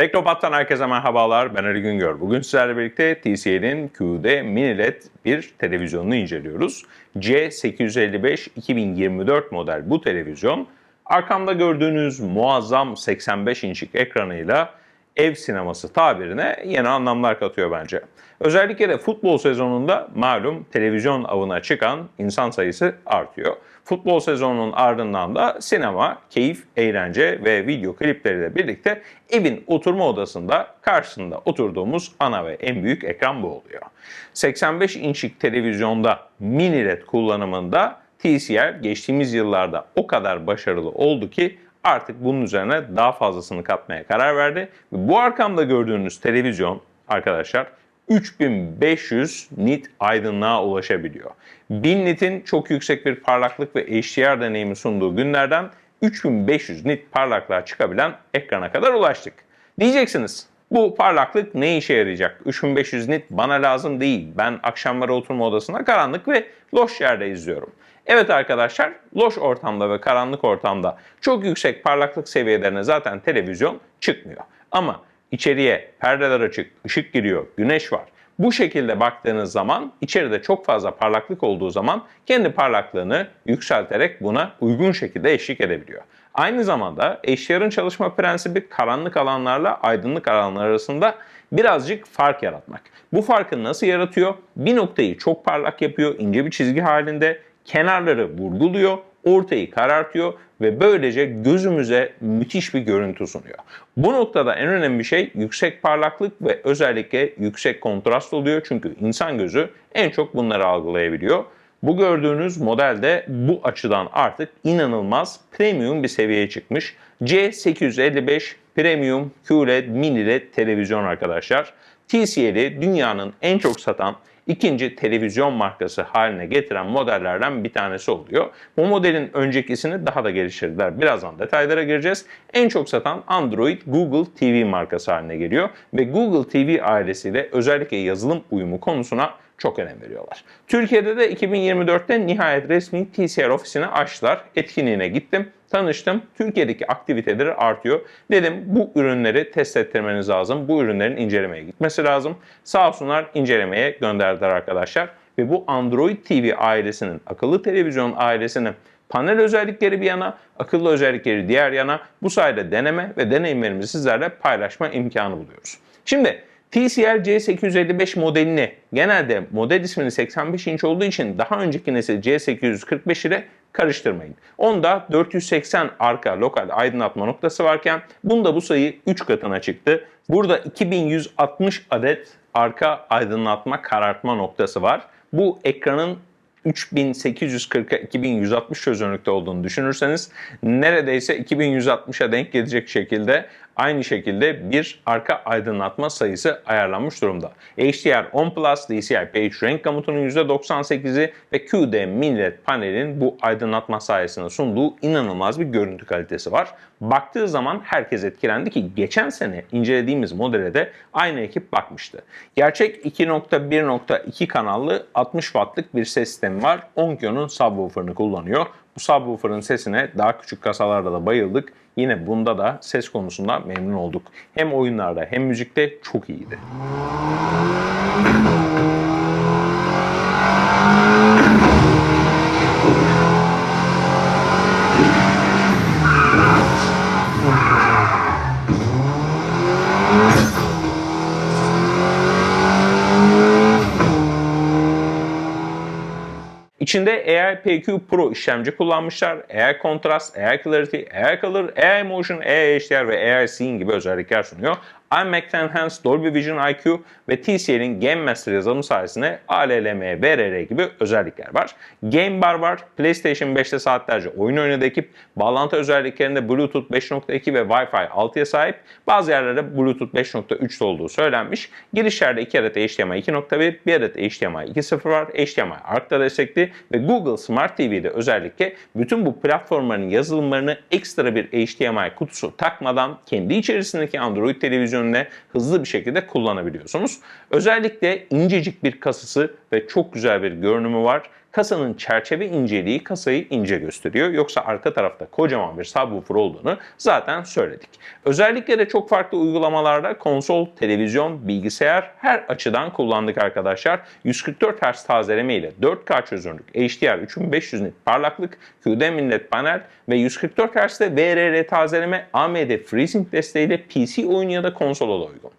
Teknopat'tan herkese merhabalar. Ben Ali Güngör. Bugün sizlerle birlikte TCL'in QD Mini LED bir televizyonunu inceliyoruz. C855 2024 model bu televizyon. Arkamda gördüğünüz muazzam 85 inçlik ekranıyla ev sineması tabirine yeni anlamlar katıyor bence. Özellikle de futbol sezonunda malum televizyon avına çıkan insan sayısı artıyor. Futbol sezonunun ardından da sinema, keyif, eğlence ve video klipleriyle birlikte evin oturma odasında karşısında oturduğumuz ana ve en büyük ekran bu oluyor. 85 inçlik televizyonda mini LED kullanımında TCL geçtiğimiz yıllarda o kadar başarılı oldu ki artık bunun üzerine daha fazlasını katmaya karar verdi. Ve bu arkamda gördüğünüz televizyon arkadaşlar 3500 nit aydınlığa ulaşabiliyor. 1000 nitin çok yüksek bir parlaklık ve HDR deneyimi sunduğu günlerden 3500 nit parlaklığa çıkabilen ekrana kadar ulaştık. Diyeceksiniz bu parlaklık ne işe yarayacak? 3500 nit bana lazım değil. Ben akşamları oturma odasında karanlık ve loş yerde izliyorum. Evet arkadaşlar, loş ortamda ve karanlık ortamda çok yüksek parlaklık seviyelerine zaten televizyon çıkmıyor. Ama içeriye perdeler açık, ışık giriyor, güneş var. Bu şekilde baktığınız zaman içeride çok fazla parlaklık olduğu zaman kendi parlaklığını yükselterek buna uygun şekilde eşlik edebiliyor. Aynı zamanda HDR'ın çalışma prensibi karanlık alanlarla aydınlık alanlar arasında birazcık fark yaratmak. Bu farkı nasıl yaratıyor? Bir noktayı çok parlak yapıyor, ince bir çizgi halinde, kenarları vurguluyor, ortayı karartıyor ve böylece gözümüze müthiş bir görüntü sunuyor. Bu noktada en önemli şey yüksek parlaklık ve özellikle yüksek kontrast oluyor. Çünkü insan gözü en çok bunları algılayabiliyor. Bu gördüğünüz model de bu açıdan artık inanılmaz premium bir seviyeye çıkmış. C855 Premium QLED Mini LED televizyon arkadaşlar. TCL'i dünyanın en çok satan ikinci televizyon markası haline getiren modellerden bir tanesi oluyor. Bu modelin öncekisini daha da geliştirdiler. Birazdan detaylara gireceğiz. En çok satan Android Google TV markası haline geliyor ve Google TV ailesiyle özellikle yazılım uyumu konusuna çok önem veriyorlar. Türkiye'de de 2024'te nihayet resmi TCL ofisini açtılar. Etkinliğine gittim, tanıştım. Türkiye'deki aktiviteleri artıyor. Dedim bu ürünleri test ettirmeniz lazım. Bu ürünlerin incelemeye gitmesi lazım. Sağ olsunlar incelemeye gönderdiler arkadaşlar. Ve bu Android TV ailesinin, akıllı televizyon ailesinin panel özellikleri bir yana, akıllı özellikleri diğer yana bu sayede deneme ve deneyimlerimizi sizlerle paylaşma imkanı buluyoruz. Şimdi TCL C855 modelini genelde model ismini 85 inç olduğu için daha önceki nesil C845 ile karıştırmayın. Onda 480 arka lokal aydınlatma noktası varken bunda bu sayı 3 katına çıktı. Burada 2160 adet arka aydınlatma karartma noktası var. Bu ekranın 3840'a 2160 çözünürlükte olduğunu düşünürseniz neredeyse 2160'a denk gelecek şekilde aynı şekilde bir arka aydınlatma sayısı ayarlanmış durumda. HDR 10 Plus, DCI Page renk komutunun %98'i ve QD Mini LED panelin bu aydınlatma sayesinde sunduğu inanılmaz bir görüntü kalitesi var. Baktığı zaman herkes etkilendi ki geçen sene incelediğimiz modele de aynı ekip bakmıştı. Gerçek 2.1.2 kanallı 60 wattlık bir ses sistemi var. Onkyo'nun subwoofer'ını kullanıyor. Bu subwoofer'ın sesine daha küçük kasalarda da bayıldık. Yine bunda da ses konusunda memnun olduk. Hem oyunlarda hem müzikte çok iyiydi. İçinde AI PQ Pro işlemci kullanmışlar. AI Contrast, AI Clarity, AI Color, AI Motion, AI HDR ve AI Scene gibi özellikler sunuyor. iMac Enhance, Dolby Vision IQ ve TCL'in Game Master yazılımı sayesinde ALLM, VRR gibi özellikler var. Game Bar var. PlayStation 5'te saatlerce oyun oynadı ekip. Bağlantı özelliklerinde Bluetooth 5.2 ve Wi-Fi 6'ya sahip. Bazı yerlerde Bluetooth 5.3'te olduğu söylenmiş. Girişlerde 2 adet HDMI 2.1, 1 adet HDMI 2.0 var. HDMI ARC'da destekli ve Google Smart TV'de özellikle bütün bu platformların yazılımlarını ekstra bir HDMI kutusu takmadan kendi içerisindeki Android televizyonuna hızlı bir şekilde kullanabiliyorsunuz. Özellikle incecik bir kasası ve çok güzel bir görünümü var. Kasanın çerçeve inceliği kasayı ince gösteriyor. Yoksa arka tarafta kocaman bir subwoofer olduğunu zaten söyledik. Özellikle de çok farklı uygulamalarda konsol, televizyon, bilgisayar her açıdan kullandık arkadaşlar. 144 Hz tazeleme ile 4K çözünürlük, HDR 3500 nit parlaklık, QD millet panel ve 144 Hz'de VRR tazeleme AMD FreeSync desteğiyle PC oyun ya da konsola da uygun.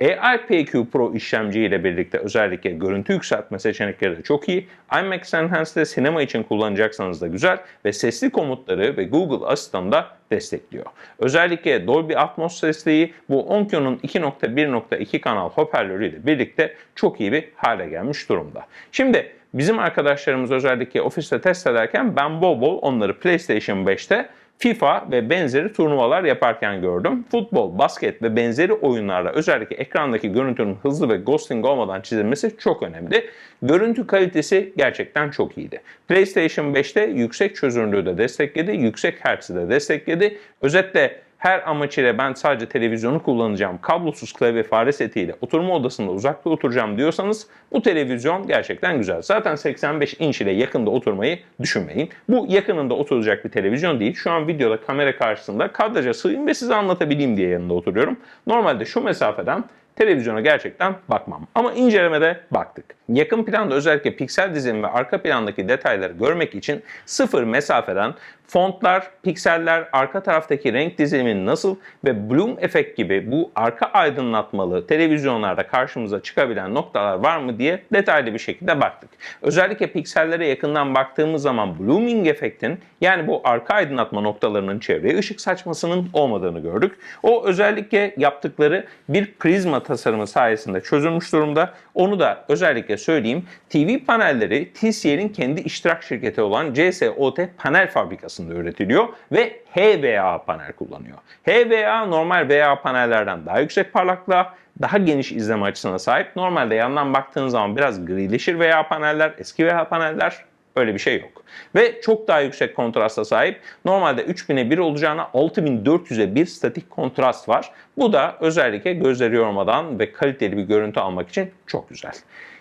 AIPQ Pro işlemci ile birlikte özellikle görüntü yükseltme seçenekleri de çok iyi. IMAX Enhance'de sinema için kullanacaksanız da güzel ve sesli komutları ve Google Asistan'ı da destekliyor. Özellikle Dolby Atmos desteği bu Onkyo'nun 2.1.2 kanal hoparlörüyle birlikte çok iyi bir hale gelmiş durumda. Şimdi bizim arkadaşlarımız özellikle ofiste test ederken ben bol bol onları PlayStation 5'te FIFA ve benzeri turnuvalar yaparken gördüm. Futbol, basket ve benzeri oyunlarda özellikle ekrandaki görüntünün hızlı ve ghosting olmadan çizilmesi çok önemli. Görüntü kalitesi gerçekten çok iyiydi. PlayStation 5'te yüksek çözünürlüğü de destekledi, yüksek hertz'i de destekledi. Özetle her amaç ile ben sadece televizyonu kullanacağım, kablosuz klavye fare setiyle oturma odasında uzakta oturacağım diyorsanız bu televizyon gerçekten güzel. Zaten 85 inç ile yakında oturmayı düşünmeyin. Bu yakınında oturacak bir televizyon değil. Şu an videoda kamera karşısında kadraja sığayım ve size anlatabileyim diye yanında oturuyorum. Normalde şu mesafeden televizyona gerçekten bakmam. Ama incelemede baktık. Yakın planda özellikle piksel dizilimi ve arka plandaki detayları görmek için sıfır mesafeden fontlar, pikseller, arka taraftaki renk dizilimi nasıl ve bloom efekt gibi bu arka aydınlatmalı televizyonlarda karşımıza çıkabilen noktalar var mı diye detaylı bir şekilde baktık. Özellikle piksellere yakından baktığımız zaman blooming efektin yani bu arka aydınlatma noktalarının çevreye ışık saçmasının olmadığını gördük. O özellikle yaptıkları bir prizma tasarımı sayesinde çözülmüş durumda. Onu da özellikle söyleyeyim. TV panelleri TCL'in kendi iştirak şirketi olan CSOT panel fabrikasında üretiliyor ve HVA panel kullanıyor. HVA normal VA panellerden daha yüksek parlaklığa, daha geniş izleme açısına sahip. Normalde yandan baktığınız zaman biraz grileşir VA paneller, eski VA paneller Öyle bir şey yok. Ve çok daha yüksek kontrasta sahip. Normalde 3000'e 1 olacağına 6400'e 1 statik kontrast var. Bu da özellikle gözleri yormadan ve kaliteli bir görüntü almak için çok güzel.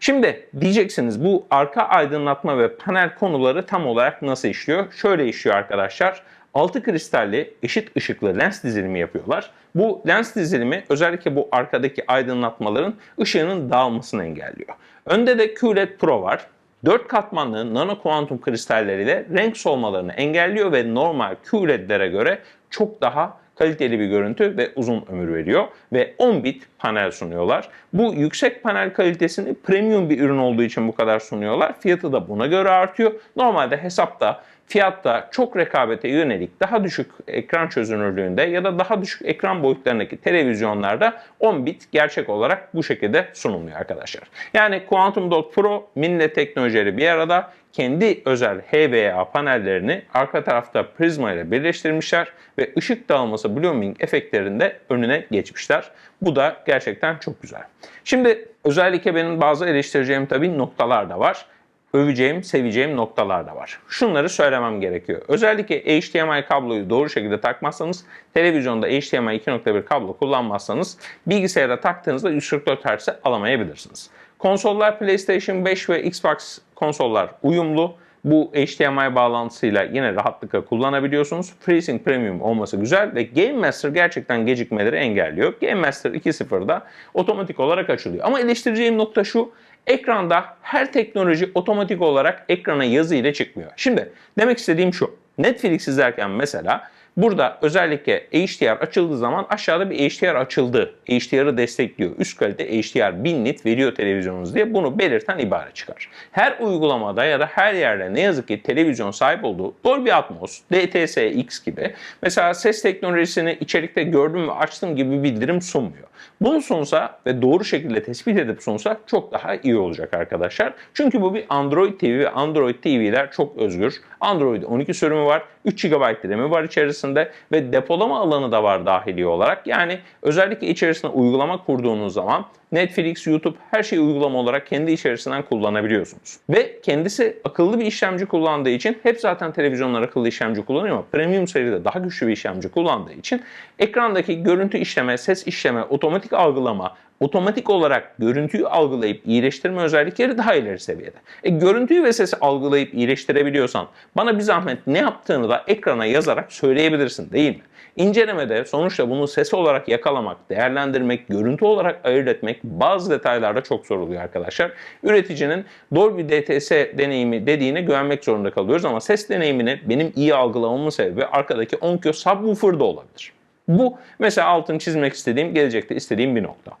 Şimdi diyeceksiniz bu arka aydınlatma ve panel konuları tam olarak nasıl işliyor? Şöyle işliyor arkadaşlar. Altı kristalli eşit ışıklı lens dizilimi yapıyorlar. Bu lens dizilimi özellikle bu arkadaki aydınlatmaların ışığının dağılmasını engelliyor. Önde de QLED Pro var. 4 katmanlı nano kuantum kristalleriyle renk solmalarını engelliyor ve normal QLED'lere göre çok daha kaliteli bir görüntü ve uzun ömür veriyor ve 10 bit panel sunuyorlar. Bu yüksek panel kalitesini premium bir ürün olduğu için bu kadar sunuyorlar. Fiyatı da buna göre artıyor. Normalde hesapta fiyatta çok rekabete yönelik daha düşük ekran çözünürlüğünde ya da daha düşük ekran boyutlarındaki televizyonlarda 10 bit gerçek olarak bu şekilde sunulmuyor arkadaşlar. Yani Quantum Dot Pro mini teknolojileri bir arada kendi özel HVA panellerini arka tarafta prizma ile birleştirmişler ve ışık dağılması blooming efektlerinde önüne geçmişler. Bu da gerçekten çok güzel. Şimdi özellikle benim bazı eleştireceğim tabii noktalar da var öveceğim, seveceğim noktalar da var. Şunları söylemem gerekiyor. Özellikle HDMI kabloyu doğru şekilde takmazsanız, televizyonda HDMI 2.1 kablo kullanmazsanız bilgisayara taktığınızda 144 Hz alamayabilirsiniz. Konsollar PlayStation 5 ve Xbox konsollar uyumlu. Bu HDMI bağlantısıyla yine rahatlıkla kullanabiliyorsunuz. FreeSync Premium olması güzel ve Game Master gerçekten gecikmeleri engelliyor. Game Master 2.0'da otomatik olarak açılıyor. Ama eleştireceğim nokta şu. Ekranda her teknoloji otomatik olarak ekrana yazı ile çıkmıyor. Şimdi demek istediğim şu. Netflix izlerken mesela Burada özellikle HDR açıldığı zaman aşağıda bir HDR açıldı. HDR'ı destekliyor. Üst kalite HDR 1000 nit veriyor televizyonunuz diye bunu belirten ibare çıkar. Her uygulamada ya da her yerde ne yazık ki televizyon sahip olduğu Dolby Atmos, DTS-X gibi mesela ses teknolojisini içerikte gördüm ve açtım gibi bildirim sunmuyor. Bunu sunsa ve doğru şekilde tespit edip sunsa çok daha iyi olacak arkadaşlar. Çünkü bu bir Android TV ve Android TV'ler çok özgür. Android 12 sürümü var. 3 GB RAM'i var içerisinde ve depolama alanı da var dahili olarak. Yani özellikle içerisine uygulama kurduğunuz zaman Netflix, YouTube her şeyi uygulama olarak kendi içerisinden kullanabiliyorsunuz. Ve kendisi akıllı bir işlemci kullandığı için hep zaten televizyonlar akıllı işlemci kullanıyor ama premium seride daha güçlü bir işlemci kullandığı için ekrandaki görüntü işleme, ses işleme, otomatik algılama, otomatik olarak görüntüyü algılayıp iyileştirme özellikleri daha ileri seviyede. E, görüntüyü ve sesi algılayıp iyileştirebiliyorsan bana bir zahmet ne yaptığını da ekrana yazarak söyleyebilirsin değil mi? İncelemede sonuçta bunu ses olarak yakalamak, değerlendirmek, görüntü olarak ayırt etmek bazı detaylarda çok zor oluyor arkadaşlar. Üreticinin Dolby DTS deneyimi dediğine güvenmek zorunda kalıyoruz ama ses deneyimini benim iyi algılamamın sebebi arkadaki Onkyo subwoofer da olabilir. Bu mesela altını çizmek istediğim, gelecekte istediğim bir nokta.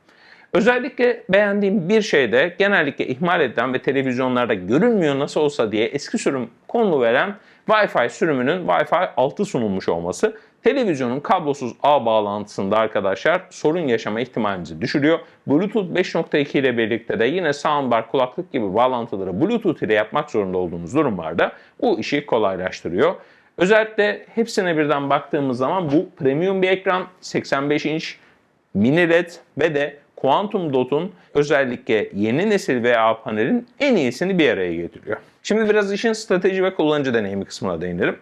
Özellikle beğendiğim bir şey de genellikle ihmal edilen ve televizyonlarda görünmüyor nasıl olsa diye eski sürüm konulu veren Wi-Fi sürümünün Wi-Fi 6 sunulmuş olması televizyonun kablosuz ağ bağlantısında arkadaşlar sorun yaşama ihtimalimizi düşürüyor. Bluetooth 5.2 ile birlikte de yine soundbar, kulaklık gibi bağlantıları Bluetooth ile yapmak zorunda olduğumuz durumlarda bu işi kolaylaştırıyor. Özellikle hepsine birden baktığımız zaman bu premium bir ekran, 85 inç, mini LED ve de Quantum Dot'un özellikle yeni nesil VA panelin en iyisini bir araya getiriyor. Şimdi biraz işin strateji ve kullanıcı deneyimi kısmına değinelim.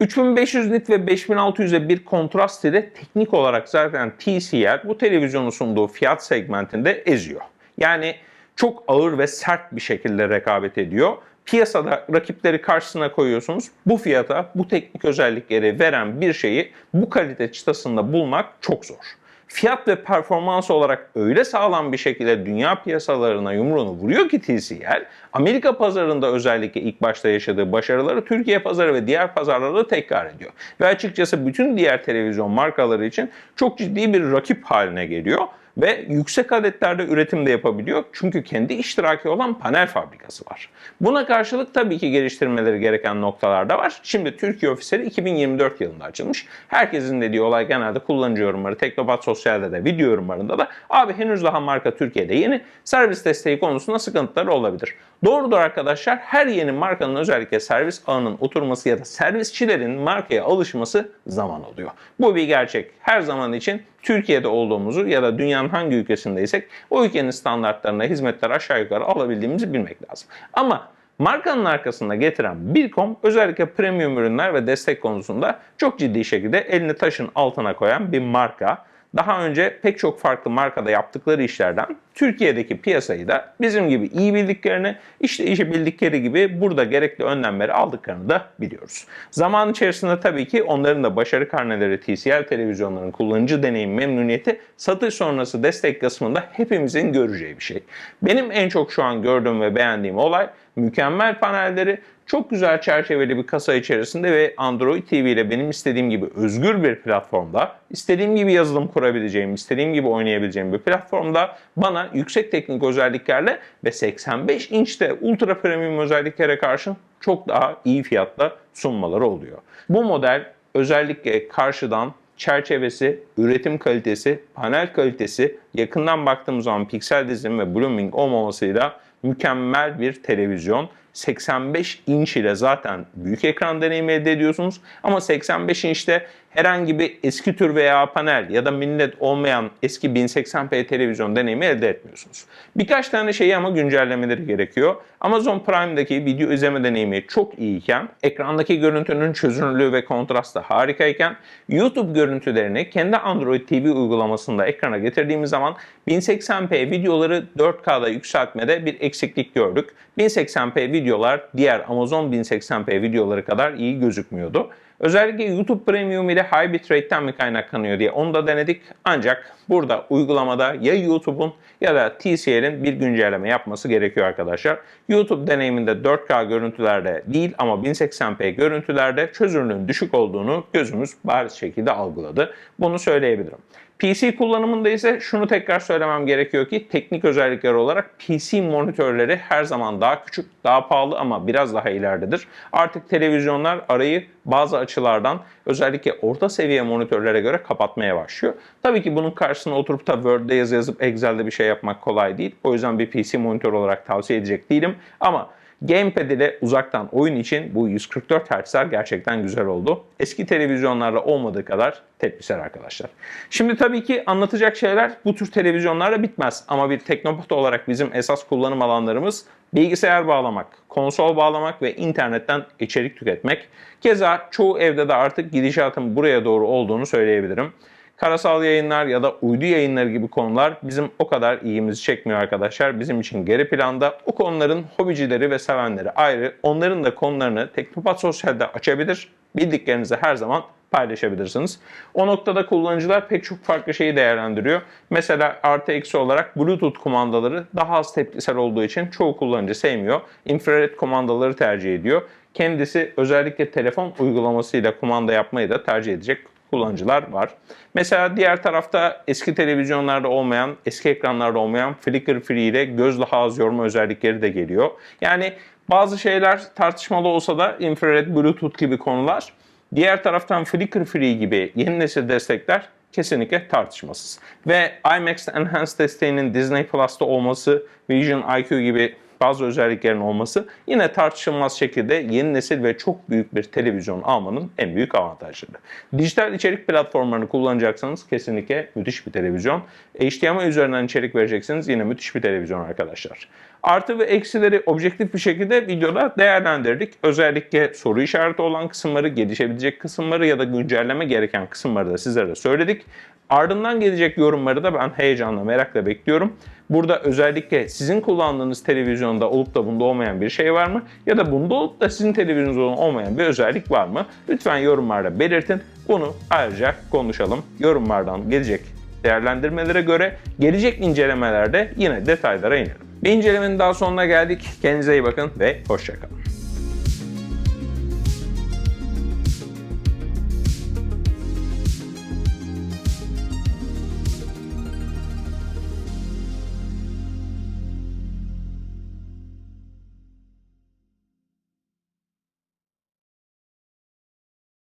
3500 nit ve 5600'e bir kontrast ile teknik olarak zaten TCL bu televizyonu sunduğu fiyat segmentinde eziyor. Yani çok ağır ve sert bir şekilde rekabet ediyor. Piyasada rakipleri karşısına koyuyorsunuz. Bu fiyata, bu teknik özellikleri veren bir şeyi bu kalite çıtasında bulmak çok zor fiyat ve performans olarak öyle sağlam bir şekilde dünya piyasalarına yumruğunu vuruyor ki TCL, Amerika pazarında özellikle ilk başta yaşadığı başarıları Türkiye pazarı ve diğer pazarlarda tekrar ediyor. Ve açıkçası bütün diğer televizyon markaları için çok ciddi bir rakip haline geliyor ve yüksek adetlerde üretim de yapabiliyor. Çünkü kendi iştiraki olan panel fabrikası var. Buna karşılık tabii ki geliştirmeleri gereken noktalar da var. Şimdi Türkiye ofisleri 2024 yılında açılmış. Herkesin dediği olay genelde kullanıcı yorumları, Teknopat Sosyal'de de video yorumlarında da abi henüz daha marka Türkiye'de yeni servis desteği konusunda sıkıntıları olabilir. Doğrudur arkadaşlar her yeni markanın özellikle servis ağının oturması ya da servisçilerin markaya alışması zaman alıyor. Bu bir gerçek. Her zaman için Türkiye'de olduğumuzu ya da dünyanın hangi ülkesindeysek o ülkenin standartlarına hizmetler aşağı yukarı alabildiğimizi bilmek lazım. Ama markanın arkasında getiren Bilkom özellikle premium ürünler ve destek konusunda çok ciddi şekilde elini taşın altına koyan bir marka daha önce pek çok farklı markada yaptıkları işlerden Türkiye'deki piyasayı da bizim gibi iyi bildiklerini, işte işi bildikleri gibi burada gerekli önlemleri aldıklarını da biliyoruz. Zaman içerisinde tabii ki onların da başarı karneleri TCL televizyonların kullanıcı deneyim memnuniyeti satış sonrası destek kısmında hepimizin göreceği bir şey. Benim en çok şu an gördüğüm ve beğendiğim olay mükemmel panelleri, çok güzel çerçeveli bir kasa içerisinde ve Android TV ile benim istediğim gibi özgür bir platformda, istediğim gibi yazılım kurabileceğim, istediğim gibi oynayabileceğim bir platformda bana yüksek teknik özelliklerle ve 85 inçte ultra premium özelliklere karşın çok daha iyi fiyatla sunmaları oluyor. Bu model özellikle karşıdan çerçevesi, üretim kalitesi, panel kalitesi, yakından baktığımız zaman piksel dizim ve blooming olmamasıyla mükemmel bir televizyon. 85 inç ile zaten büyük ekran deneyimi elde ediyorsunuz. Ama 85 inçte herhangi bir eski tür veya panel ya da millet olmayan eski 1080p televizyon deneyimi elde etmiyorsunuz. Birkaç tane şeyi ama güncellemeleri gerekiyor. Amazon Prime'daki video izleme deneyimi çok iyiyken, ekrandaki görüntünün çözünürlüğü ve kontrastı harikayken, YouTube görüntülerini kendi Android TV uygulamasında ekrana getirdiğimiz zaman 1080p videoları 4K'da yükseltmede bir eksiklik gördük. 1080p videolar diğer Amazon 1080p videoları kadar iyi gözükmüyordu. Özellikle YouTube Premium ile high bitrate'ten mi kaynaklanıyor diye onu da denedik. Ancak burada uygulamada ya YouTube'un ya da TCL'in bir güncelleme yapması gerekiyor arkadaşlar. YouTube deneyiminde 4K görüntülerde değil ama 1080p görüntülerde çözünürlüğün düşük olduğunu gözümüz bariz şekilde algıladı. Bunu söyleyebilirim. PC kullanımında ise şunu tekrar söylemem gerekiyor ki teknik özellikler olarak PC monitörleri her zaman daha küçük, daha pahalı ama biraz daha ileridedir. Artık televizyonlar arayı bazı açılardan özellikle orta seviye monitörlere göre kapatmaya başlıyor. Tabii ki bunun karşısına oturup da Word'de yazı yazıp Excel'de bir şey yapmak kolay değil. O yüzden bir PC monitör olarak tavsiye edecek değilim. Ama Gamepad ile uzaktan oyun için bu 144 Hz'ler gerçekten güzel oldu. Eski televizyonlarda olmadığı kadar tepkisel arkadaşlar. Şimdi tabii ki anlatacak şeyler bu tür televizyonlarla bitmez. Ama bir teknopot olarak bizim esas kullanım alanlarımız bilgisayar bağlamak, konsol bağlamak ve internetten içerik tüketmek. Keza çoğu evde de artık gidişatın buraya doğru olduğunu söyleyebilirim. Karasal yayınlar ya da uydu yayınları gibi konular bizim o kadar ilgimizi çekmiyor arkadaşlar. Bizim için geri planda o konuların hobicileri ve sevenleri ayrı. Onların da konularını Teknopat Sosyal'de açabilir. Bildiklerinizi her zaman paylaşabilirsiniz. O noktada kullanıcılar pek çok farklı şeyi değerlendiriyor. Mesela artı eksi olarak Bluetooth kumandaları daha az tepkisel olduğu için çoğu kullanıcı sevmiyor. Infrared kumandaları tercih ediyor. Kendisi özellikle telefon uygulamasıyla kumanda yapmayı da tercih edecek kullanıcılar var. Mesela diğer tarafta eski televizyonlarda olmayan, eski ekranlarda olmayan flicker free ile göz daha az yorma özellikleri de geliyor. Yani bazı şeyler tartışmalı olsa da infrared, bluetooth gibi konular Diğer taraftan Flickr Free gibi yeni nesil destekler kesinlikle tartışmasız. Ve IMAX Enhanced desteğinin Disney Plus'ta olması, Vision IQ gibi bazı özelliklerin olması yine tartışılmaz şekilde yeni nesil ve çok büyük bir televizyon almanın en büyük avantajları. Dijital içerik platformlarını kullanacaksanız kesinlikle müthiş bir televizyon. HDMI üzerinden içerik vereceksiniz yine müthiş bir televizyon arkadaşlar. Artı ve eksileri objektif bir şekilde videoda değerlendirdik. Özellikle soru işareti olan kısımları, gelişebilecek kısımları ya da güncelleme gereken kısımları da sizlere söyledik. Ardından gelecek yorumları da ben heyecanla, merakla bekliyorum. Burada özellikle sizin kullandığınız televizyonda olup da bunda olmayan bir şey var mı? Ya da bunda olup da sizin televizyonunuzda olmayan bir özellik var mı? Lütfen yorumlarda belirtin. Bunu ayrıca konuşalım. Yorumlardan gelecek değerlendirmelere göre gelecek incelemelerde yine detaylara inelim. Bir incelemenin daha sonuna geldik. Kendinize iyi bakın ve hoşçakalın.